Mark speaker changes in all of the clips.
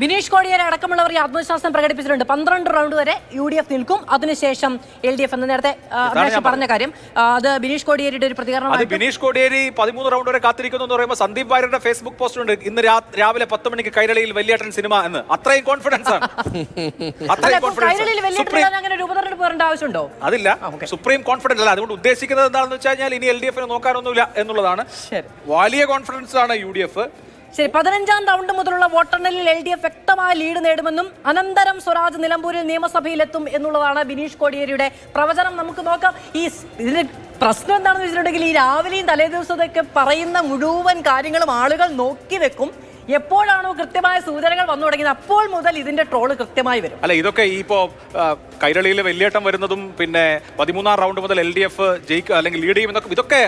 Speaker 1: ബിനീഷ് കോടിയേരി അടക്കമുള്ളവർ ഈ ആത്മവിശ്വാസം പ്രകടിപ്പിച്ചിട്ടുണ്ട്. പന്ത്രണ്ട് റൗണ്ട് വരെ യു ഡി എഫ് നിൽക്കും. അതിനുശേഷം എൽ ഡി എഫ് എന്ന് നേരത്തെ അഭിലാഷ് പറഞ്ഞ കാര്യം. അത് ബിനീഷ് കോടിയേരിയുടെ ഒരു പ്രതികരണം
Speaker 2: ബിനീഷ് കോടിയേരി പതിമൂന്ന് റൗണ്ട് വരെ കാത്തിരിക്കുന്നു എന്ന് പറയുമ്പോൾ സന്ദീപ് വാര്യരുടെ ഫേസ്ബുക്ക് പോസ്റ്റ് ഉണ്ട്. ഇന്ന് രാവിലെ പത്ത് മണിക്ക് കൈരളിയിൽ വലിയേട്ടൻ സിനിമ എന്ന്. അത്രയും കോൺഫിഡൻസ് ആണ്. അത്രയും കോൺഫിഡൻസ് അതില്ല. സുപ്രീം കോൺഫിഡൻസ് അല്ല. അതുകൊണ്ട് ഉദ്ദേശിക്കുന്നത് എന്താണെന്ന് വെച്ച് കഴിഞ്ഞാൽ ഇനി എൽ ഡി എഫിനെ നോക്കാനൊന്നുമില്ല എന്നുള്ളതാണ്. വലിയ കോൺഫിഡൻസ് ആണ് യു ഡി എഫ്.
Speaker 1: ശരി പതിനഞ്ചാം റൗണ്ട് മുതലുള്ള വോട്ടെണ്ണലിൽ എൽ ഡി എഫ് വ്യക്തമായ ലീഡ് നേടുമെന്നും അനന്തരം സ്വരാജ് നിലമ്പൂരിൽ നിയമസഭയിലെത്തും എന്നുള്ളതാണ് ബിനീഷ് കോടിയേരിയുടെ പ്രവചനം. നമുക്ക് നോക്കാം ഈ സ് ഇതിന് പ്രശ്നം എന്താണെന്ന് വെച്ചിട്ടുണ്ടെങ്കിൽ ഈ രാവിലെയും തലേ ദിവസത്തൊക്കെ പറയുന്ന മുഴുവൻ കാര്യങ്ങളും ആളുകൾ നോക്കി വെക്കും. എപ്പോഴാണോ കൃത്യമായ സൂചനകൾ വന്നു തുടങ്ങിയത് അപ്പോൾ മുതൽ ഇതിന്റെ ട്രോൾ കൃത്യമായി വരും.
Speaker 2: അല്ല ഇതൊക്കെ ഇപ്പോ കൈരളിയിൽ വലിയേട്ടം വരുന്നതും പിന്നെ പതിമൂന്നാം റൗണ്ട് മുതൽ എൽ ഡി എഫ് ജയിക്കുക അല്ലെങ്കിൽ ലീഡ് ചെയ്യുമെന്നൊക്കെ ഇതൊക്കെ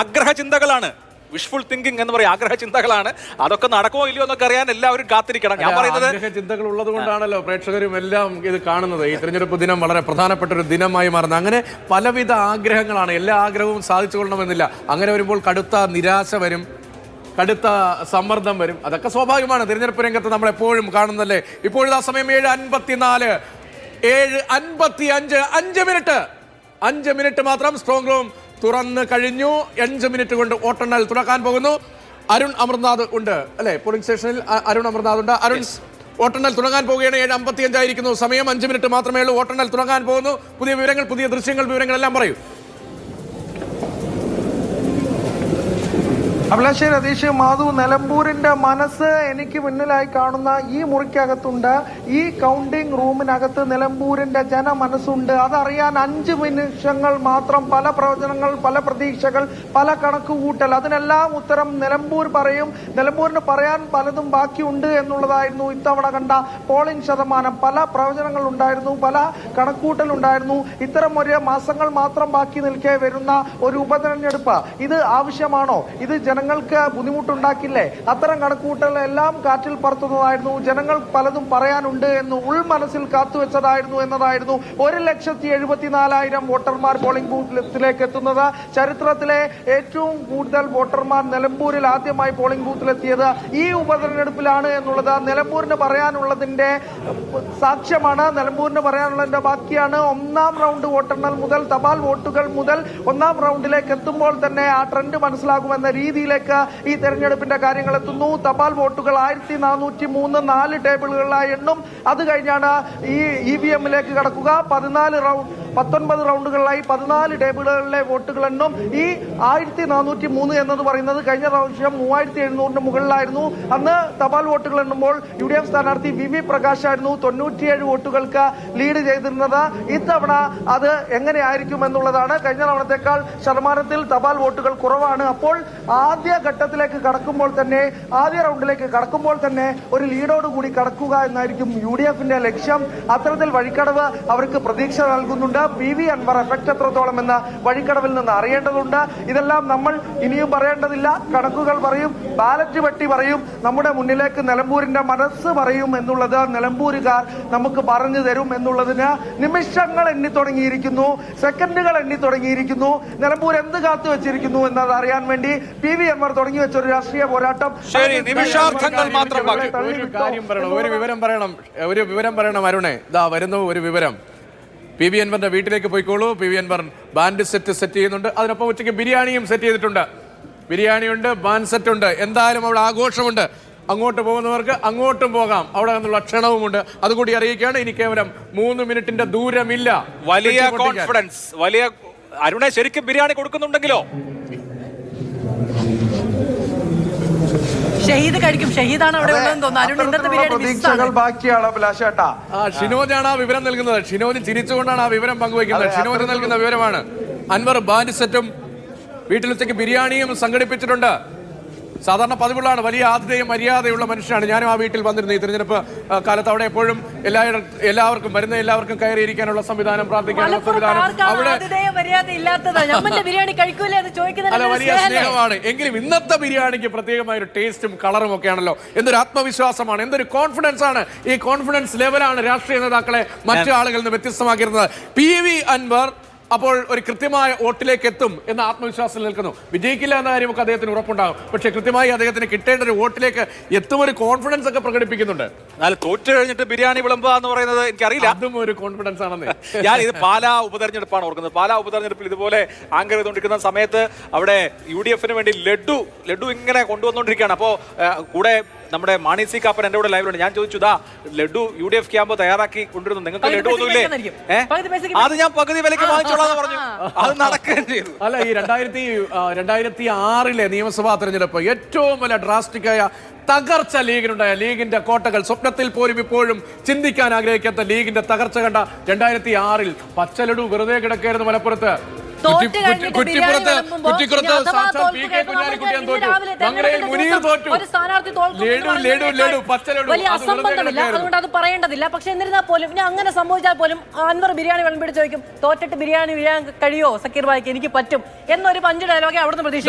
Speaker 2: ആഗ്രഹ ചിന്തകളാണ്. വിഷ്ഫുൾ തിങ്കിങ് എന്ന് പറയും ആഗ്രഹ ചിന്തകളാണ്. അതൊക്കെ നടക്കുമോ ഇല്ലയോ എന്നൊക്കെ അറിയാൻ എല്ലാവരും കാത്തിരിക്കണം. ഞാൻ പറയുന്നത്
Speaker 3: ചിന്തകൾ ഉള്ളത് കൊണ്ടാണല്ലോ പ്രേക്ഷകരും എല്ലാം ഇത് കാണുന്നത്. ഈ തിരഞ്ഞെടുപ്പ് ദിനം വളരെ പ്രധാനപ്പെട്ട ഒരു ദിനമായി മാറുന്നത് അങ്ങനെ പലവിധ ആഗ്രഹങ്ങളാണ്. എല്ലാ ആഗ്രഹവും സാധിച്ചു കൊള്ളണമെന്നില്ല അങ്ങനെ വരുമ്പോൾ കടുത്ത നിരാശ വരും. കടുത്ത സമ്മർദ്ദം വരും. അതൊക്കെ സ്വാഭാവികമാണ്. തിരഞ്ഞെടുപ്പ് രംഗത്ത് നമ്മൾ എപ്പോഴും കാണുന്നല്ലേ ഇപ്പോഴത്തെ സമയം ഏഴ് അൻപത്തിനാല്. ഏഴ് അൻപത്തി അഞ്ച് അഞ്ച് മിനിറ്റ്. അഞ്ച് മിനിറ്റ് മാത്രം സ്ട്രോങ് റൂം തുറന്ന് കഴിഞ്ഞു. അഞ്ച് മിനിറ്റ് കൊണ്ട് വോട്ടെണ്ണൽ തുറക്കാൻ പോകുന്നു. അരുൺ അമർനാഥ് ഉണ്ട്. അല്ലെ? പോളിംഗ് സ്റ്റേഷനിൽ അരുൺ അമർനാഥ് ഉണ്ട്. അരുൺ വോട്ടെണ്ണൽ തുടങ്ങാൻ പോവുകയാണ്. ഏഴ് അമ്പത്തി അഞ്ചായിരിക്കുന്നു സമയം. അഞ്ച് മിനിറ്റ് മാത്രമേ ഉള്ളൂ. വോട്ടെണ്ണൽ തുടങ്ങാൻ പോകുന്നു. പുതിയ വിവരങ്ങൾ പുതിയ ദൃശ്യങ്ങൾ വിവരങ്ങളെല്ലാം പറയൂ.
Speaker 4: അഭിലാഷ് രതീഷ് മാധു നിലമ്പൂരിന്റെ മനസ്സ് എനിക്ക് മുന്നിലായി കാണുന്ന ഈ മുറിക്കകത്തുണ്ട്. ഈ കൗണ്ടിംഗ് റൂമിനകത്ത് നിലമ്പൂരിന്റെ ജനമനസ്സുണ്ട്. അതറിയാൻ അഞ്ച് നിമിഷങ്ങൾ മാത്രം പല പ്രവചനങ്ങൾ പല പ്രതീക്ഷകൾ പല കണക്കുകൂട്ടൽ അതിനെല്ലാം ഉത്തരം നിലമ്പൂർ പറയും. നിലമ്പൂരിന് പറയാൻ പലതും ബാക്കിയുണ്ട് എന്നുള്ളതായിരുന്നു ഇത്തവണ കണ്ട പോളിംഗ് ശതമാനം. പല പ്രവചനങ്ങൾ ഉണ്ടായിരുന്നു പല കണക്കൂട്ടൽ ഉണ്ടായിരുന്നു. ഇത്തരം ഒരു മാസങ്ങൾ മാത്രം ബാക്കി നിൽക്കേ വരുന്ന ഒരു ഉപതെരഞ്ഞെടുപ്പ്. ഇത് ആവശ്യമാണോ? ഇത് ജനങ്ങൾക്ക് ബുദ്ധിമുട്ടുണ്ടാക്കില്ലേ? അത്തരം കണക്കുകൂട്ടൽ എല്ലാം കാറ്റിൽ പറത്തുന്നതായിരുന്നു. ജനങ്ങൾ പലതും പറയാനുണ്ട് എന്ന് ഉൾമനസ്സിൽ കാത്തുവെച്ചതായിരുന്നു എന്നതായിരുന്നു ഒരു ലക്ഷത്തി എഴുപത്തിനാലായിരം വോട്ടർമാർ പോളിംഗ് ബൂത്തിലേക്ക് എത്തുന്നത്. ചരിത്രത്തിലെ ഏറ്റവും കൂടുതൽ വോട്ടർമാർ നിലമ്പൂരിൽ ആദ്യമായി പോളിംഗ് ബൂത്തിലെത്തിയത് ഈ ഉപതെരഞ്ഞെടുപ്പിലാണ് എന്നുള്ളത് നിലമ്പൂരിന് പറയാനുള്ളതിന്റെ സാക്ഷ്യമാണ്. നിലമ്പൂരിന് പറയാനുള്ളതിന്റെ ബാക്കിയാണ് ഒന്നാം റൗണ്ട് വോട്ടെണ്ണൽ മുതൽ തപാൽ വോട്ടുകൾ മുതൽ ഒന്നാം റൗണ്ടിലേക്ക് എത്തുമ്പോൾ തന്നെ ആ ട്രെൻഡ് മനസ്സിലാകുമെന്ന രീതിയിലേക്ക് ഈ തെരഞ്ഞെടുപ്പിന്റെ കാര്യങ്ങൾ എത്തുന്നു. തപാൽ വോട്ടുകൾ ആയിരത്തി നാനൂറ്റി മൂന്ന് നാല് ടേബിളുകളിലായി എണ്ണും. അത് കഴിഞ്ഞാണ് ഈ ഇ വി എമ്മിലേക്ക് കടക്കുക. പതിനാല് റൗണ്ട് പത്തൊൻപത് റൗണ്ടുകളിലായി പതിനാല് ടേബിളുകളിലെ വോട്ടുകൾ എണ്ണും ഈ ആയിരത്തി നാനൂറ്റി മൂന്ന് എന്നത് പറയുന്നത് കഴിഞ്ഞ പ്രാവശ്യം മൂവായിരത്തി എഴുന്നൂറിന് മുകളിലായിരുന്നു. അന്ന് തപാൽ വോട്ടുകൾ എണ്ണുമ്പോൾ യു ഡി എഫ് സ്ഥാനാർത്ഥി വി വി പ്രകാശ് ആയിരുന്നു തൊണ്ണൂറ്റിയേഴ് വോട്ടുകൾക്ക് ലീഡ് ചെയ്തിരുന്നത്. ഇത്തവണ അത് എങ്ങനെയായിരിക്കും എന്നുള്ളതാണ് കഴിഞ്ഞ തവണത്തെക്കാൾ ശതമാനത്തിൽ തപാൽ വോട്ടുകൾ കുറവാണ്. അപ്പോൾ ആദ്യ ഘട്ടത്തിലേക്ക് കടക്കുമ്പോൾ തന്നെ ആദ്യ റൗണ്ടിലേക്ക് കടക്കുമ്പോൾ തന്നെ ഒരു ലീഡോട് കൂടി കടക്കുക എന്നായിരിക്കും യു ഡി എഫിന്റെ ലക്ഷ്യം. അത്തരത്തിൽ വഴിക്കടവ് അവർക്ക് പ്രതീക്ഷ നൽകുന്നുണ്ട്. പി വി അൻവർ എഫക്ട് എത്രത്തോളം എന്ന് വഴിക്കടവിൽ നിന്ന് അറിയേണ്ടതുണ്ട്. ഇതെല്ലാം നമ്മൾ ഇനിയും പറയേണ്ടതില്ല. കണക്കുകൾ പറയും ബാലറ്റ് വെട്ടി പറയും നമ്മുടെ മുന്നിലേക്ക് നിലമ്പൂരിന്റെ മനസ്സ് പറയും എന്നുള്ളത് നിലമ്പൂരുകാർ നമുക്ക് പറഞ്ഞു തരും എന്നുള്ളതിന് നിമിഷങ്ങൾ എണ്ണി തുടങ്ങിയിരിക്കുന്നു സെക്കൻഡുകൾ എണ്ണി തുടങ്ങിയിരിക്കുന്നു നിലമ്പൂർ എന്ത് കാത്തു വെച്ചിരിക്കുന്നു എന്നത് അറിയാൻ വേണ്ടി പി വി അൻവർ തുടങ്ങി വെച്ച ഒരു രാഷ്ട്രീയ പോരാട്ടം.
Speaker 2: ശരി, നിമിഷാർത്ഥങ്ങൾ മാത്രം
Speaker 3: ഒരു വിവരം പറയണം ഒരു വിവരം പറയണം അരുണേ. ഇതാ വരുന്നു ഒരു വിവരം. പി വി അൻവറിന്റെ വീട്ടിലേക്ക് പോയിക്കോളൂ. P V Anvar band set set ചെയ്യുന്നുണ്ട്. അതിനൊപ്പം ഉച്ചയ്ക്ക് ബിരിയാണിയും സെറ്റ് ചെയ്തിട്ടുണ്ട്. ബിരിയാണിയുണ്ട് ബാൻഡ് സെറ്റ് ഉണ്ട്. എന്തായാലും അവിടെ ആഘോഷമുണ്ട്. അങ്ങോട്ട് പോകുന്നവർക്ക് അങ്ങോട്ടും പോകാം. അവിടെ നിന്നുള്ള ക്ഷണവുമുണ്ട്. അതുകൂടി അറിയിക്കുകയാണ്. ഇനി കേവലം മൂന്ന് മിനിറ്റിന്റെ ദൂരമില്ല.
Speaker 2: വലിയ കോൺഫിഡൻസ് വലിയ അരുണെ ശരിക്കും ബിരിയാണി കൊടുക്കുന്നുണ്ടെങ്കിലോ?
Speaker 1: ഷഹീദ് കഴിക്കും. ഷഹീദാണ് അവിടെ ഉള്ളതെന്ന് തോന്നുന്നു. അരുൺ ഇന്നത്തെ ബിരിയാണി
Speaker 4: പ്രതീക്ഷകൾ
Speaker 1: മിസ്സാണ്
Speaker 4: ബാക്കിയാണ് അഭിലാഷേട്ടാ.
Speaker 3: ആ ഷിനോജാണ് ആ വിവരം നൽകുന്നത്. ഷിനോജ് ചിരിച്ചുകൊണ്ടാണ് ആ വിവരം പങ്കുവയ്ക്കുന്നത്. ഷിനോജ് നൽകുന്ന വിവരമാണ്. അൻവർ ബാൻഡ് സെറ്റും വീട്ടിലത്തേക്ക് ബിരിയാണിയും സംഘടിപ്പിച്ചിട്ടുണ്ട്. സാധാരണ പതിവുള്ളതാണ് വലിയ ആതിഥേയം മര്യാദയുള്ള മനുഷ്യനാണ്. ഞാനും ആ വീട്ടിൽ വന്നിരുന്നത് ഈ തിരഞ്ഞെടുപ്പ് കാലത്ത് അവിടെ എപ്പോഴും എല്ലാ എല്ലാവർക്കും വരുന്ന എല്ലാവർക്കും കയറിയിരിക്കാനുള്ള സംവിധാനം പ്രാർത്ഥിക്കാനുള്ള സംവിധാനം. അവിടെ അല്ല വലിയ സ്നേഹമാണ്. എങ്കിലും ഇന്നത്തെ ബിരിയാണിക്ക് പ്രത്യേകമായ ഒരു ടേസ്റ്റും കളറും ഒക്കെ ആണല്ലോ എന്തൊരു ആത്മവിശ്വാസമാണ്. എന്തൊരു കോൺഫിഡൻസ് ആണ്. ഈ കോൺഫിഡൻസ് ലെവലാണ് രാഷ്ട്രീയ നേതാക്കളെ മറ്റു ആളുകളിൽ നിന്ന് വ്യത്യസ്തമാക്കിയിരുന്നത്. പി വി അൻവർ അപ്പോൾ ഒരു കൃത്യമായ വോട്ടിലേക്ക് എത്തും എന്ന ആത്മവിശ്വാസത്തിൽ നിൽക്കുന്നു. വിജയിക്കില്ല എന്ന കാര്യമൊക്കെ അദ്ദേഹത്തിന് ഉറപ്പുണ്ടാകും. പക്ഷേ കൃത്യമായി അദ്ദേഹത്തിന് കിട്ടേണ്ട ഒരു വോട്ടിലേക്ക് എത്തും ഒരു കോൺഫിഡൻസ് ഒക്കെ പ്രകടിപ്പിക്കുന്നുണ്ട്.
Speaker 2: എന്നാൽ തോറ്റു കഴിഞ്ഞിട്ട് ബിരിയാണി വിളമ്പുക എന്ന് പറയുന്നത് എനിക്കറിയില്ല.
Speaker 3: അതും ഒരു കോൺഫിഡൻസ് ആണെന്ന്.
Speaker 2: ഞാൻ ഇത് പാലാ ഉപതെരഞ്ഞെടുപ്പാണ് ഓർക്കുന്നത്. പാലാ ഉപതെരഞ്ഞെടുപ്പിൽ ഇതുപോലെ ആങ്കർ ചെയ്തുകൊണ്ടിരിക്കുന്ന സമയത്ത് അവിടെ യു ഡി എഫിന് വേണ്ടി ലഡു ലഡു ഇങ്ങനെ കൊണ്ടുവന്നുകൊണ്ടിരിക്കുകയാണ് അപ്പോൾ കൂടെ നമ്മുടെ മാണി സി കാപ്പൻ എന്റെ കൂടെ ലൈവിലുണ്ട് ഞാൻ ചോദിച്ചു ദാ laddu U D F camp തയ്യാറാക്കി കൊണ്ടിരുന്നു നിങ്ങൾക്ക് ലഡു ഒന്നുമില്ലേ? അത് ഞാൻ പകുതി വിലയ്ക്ക് വാങ്ങിച്ചോളാന്ന് പറഞ്ഞു. അത് നടക്കുകയും ചെയ്തു.
Speaker 3: അല്ല ഈ രണ്ടായിരത്തി രണ്ടായിരത്തി ആറിലെ നിയമസഭാ തെരഞ്ഞെടുപ്പ് ഏറ്റവും വലിയ ഡ്രാസ്റ്റിക്കായ തകർച്ച ലീഗിനുണ്ടായ ലീഗിന്റെ കോട്ടകൾ സ്വപ്നത്തിൽ പോലും ഇപ്പോഴും ചിന്തിക്കാൻ ആഗ്രഹിക്കാത്ത ലീഗിന്റെ തകർച്ച കണ്ട രണ്ടായിരത്തി ആറിൽ പച്ചലടു വെറുതെ കിടക്കായിരുന്നു മലപ്പുറത്ത്.
Speaker 1: തോറ്റ്
Speaker 3: കുറ്റി-
Speaker 1: കഴിഞ്ഞിട്ട്
Speaker 3: കുറ്റി- കുറ്റിപ്പുറത്ത്
Speaker 1: ബിരിയാണി വിളമ്പുമ്പോൾ
Speaker 3: കുറ്റിപ്പുറത്ത്
Speaker 1: ഇനി അഥവാ
Speaker 3: സാക്ഷാൽ പി കെ കുഞ്ഞാലിക്കുട്ടിയാൻ തോറ്റു മംഗളയിൽ മുനീർ തോറ്റു.
Speaker 1: ഒരു സ്ഥാനാർത്ഥി തോൽക്കും എന്ന്
Speaker 3: ലഡു ലഡു
Speaker 1: പറയുന്നതിനേക്കാൾ
Speaker 3: ലഡു.
Speaker 1: വലിയ അസംബന്ധമില്ല. അതുകൊണ്ട് അത് പറയേണ്ടതില്ല. പക്ഷെ എന്നിരുന്നാൽ പോലും ഞാൻ അങ്ങനെ സംഭവിച്ചാൽ പോലും അൻവർ ബിരിയാണി വിളമ്പിട്ട് ചോദിക്കും തോറ്റിട്ട് ബിരിയാണി വീഴാൻ കഴിയോ സക്കീർ ബായിക്ക് എനിക്ക് പറ്റും. എന്നൊരു പഞ്ച് ഡയലോഗെ അവിടുന്ന് പ്രതീക്ഷിക്കും